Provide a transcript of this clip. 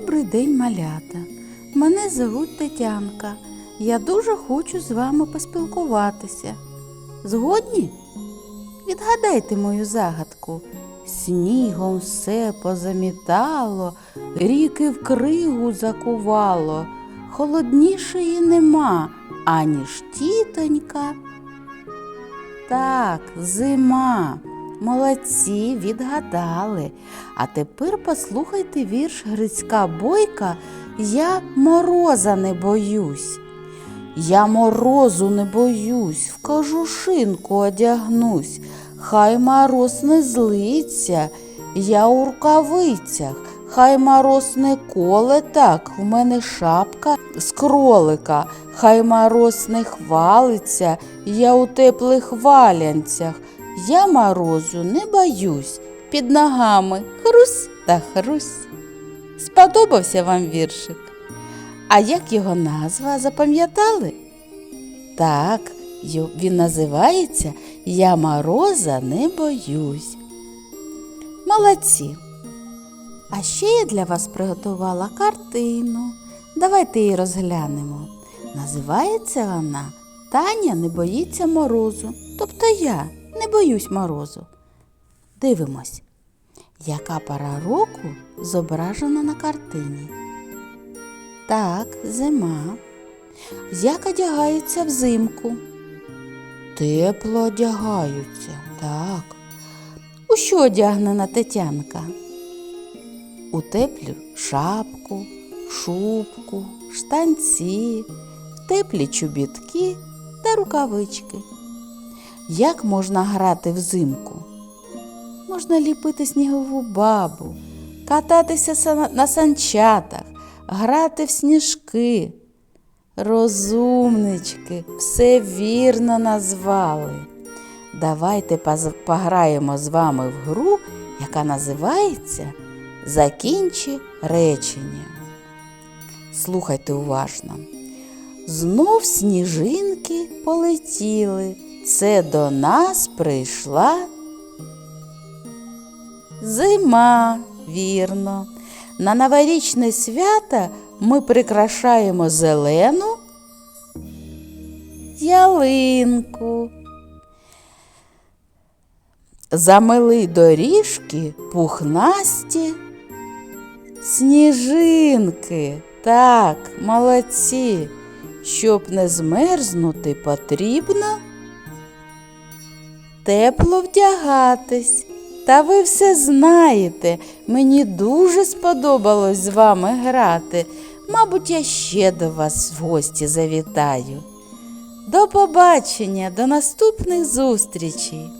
Добрий день, малята. Мене звуть Тетянка. Я дуже хочу з вами поспілкуватися. Згодні? Відгадайте мою загадку. Снігом все позамітало, ріки в кригу закувало. Холоднішої нема, аніж тітонька. Так, зима. Молодці, відгадали. А тепер послухайте вірш Грицька Бойка Я мороза не боюсь. Я морозу не боюсь, в кожушинку одягнусь, хай мороз не злиться, я у рукавицях, хай мороз не коле так, в мене шапка з кролика, хай мороз не хвалиться, я у теплих валянцях. Я морозу не боюсь, під ногами хрусь та хрусь. Сподобався вам віршик? А як його назва запам'ятали? Так, він називається Я мороза не боюсь. Молодці. А ще я для вас приготувала картину. Давайте її розглянемо. Називається вона Таня не боїться морозу. Тобто я не боюсь морозу. Дивимось, яка пора року зображена на картині. Так, зима. Як одягаються взимку? Тепло одягаються, так. У що одягнена Тетянка? У теплю шапку, шубку, штанці, в теплі чобітки та рукавички. Як можна грати взимку? Можна ліпити снігову бабу, кататися на санчатах, грати в сніжки. Розумнички, все вірно назвали. Давайте пограємо з вами в гру, яка називається Закінчи речення. Слухайте уважно. Знов сніжинки полетіли. Це до нас прийшла зима, вірно. На новорічне свято ми прикрашаємо зелену ялинку. Замили доріжки пухнасті сніжинки. Так, молодці. Щоб не змерзнути, потрібно тепло вдягатись. Та ви все знаєте, мені дуже сподобалось з вами грати. Мабуть, я ще до вас в гості завітаю. До побачення, до наступних зустрічей!